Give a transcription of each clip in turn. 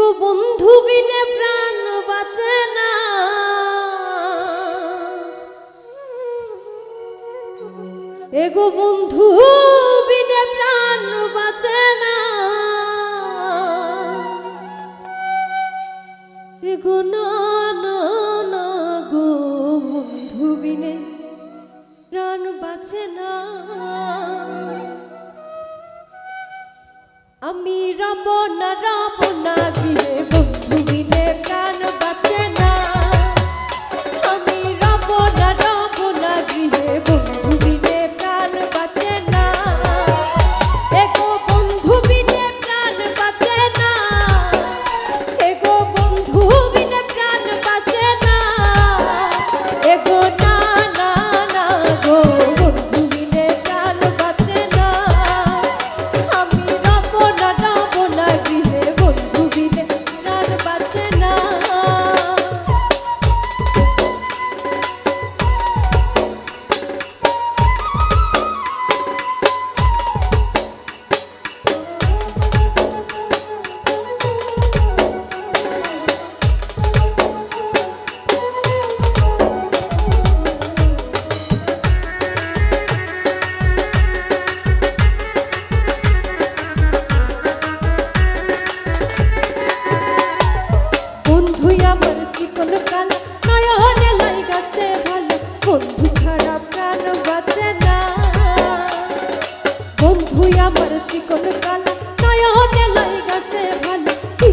গো বন্ধু বিনে প্রাণ বাঁচে না। এগো বন্ধু বিনে প্রাণ বাঁচে না। এগো না না গো বন্ধু বিনে প্রাণ বাঁচে না। আমি রাম না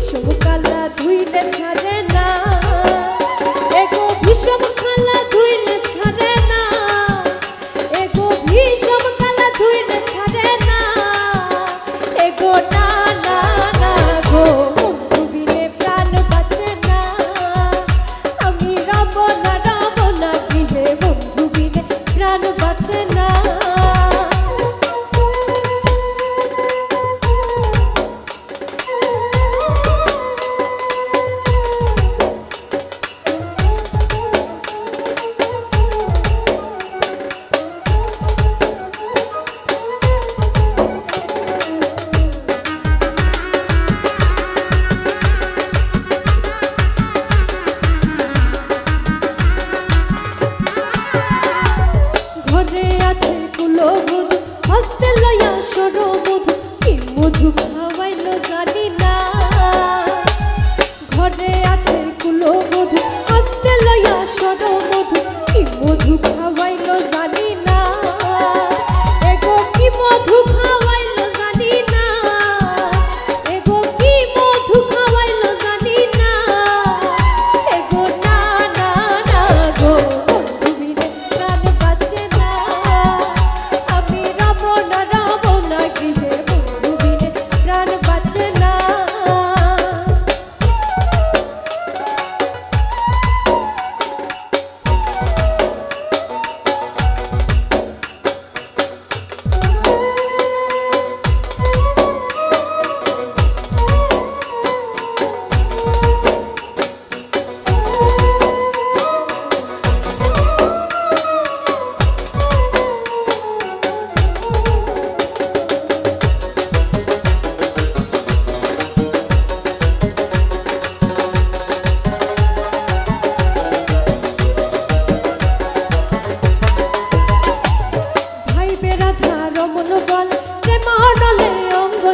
সবকালা দুইটা ছাড়া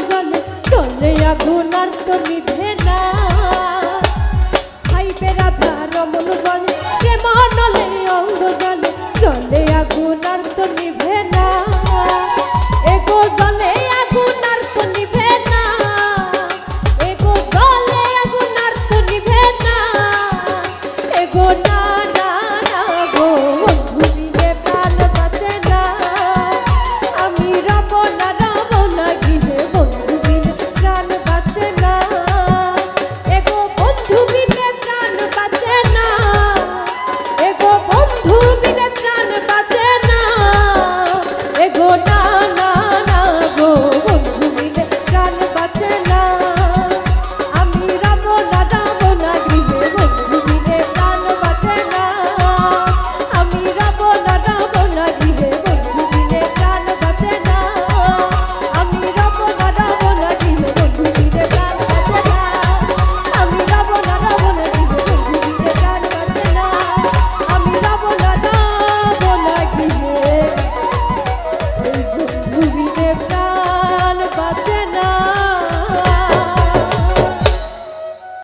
জলে চলে আগুন আর তো নিভে খাইবে রাধা রমন বলে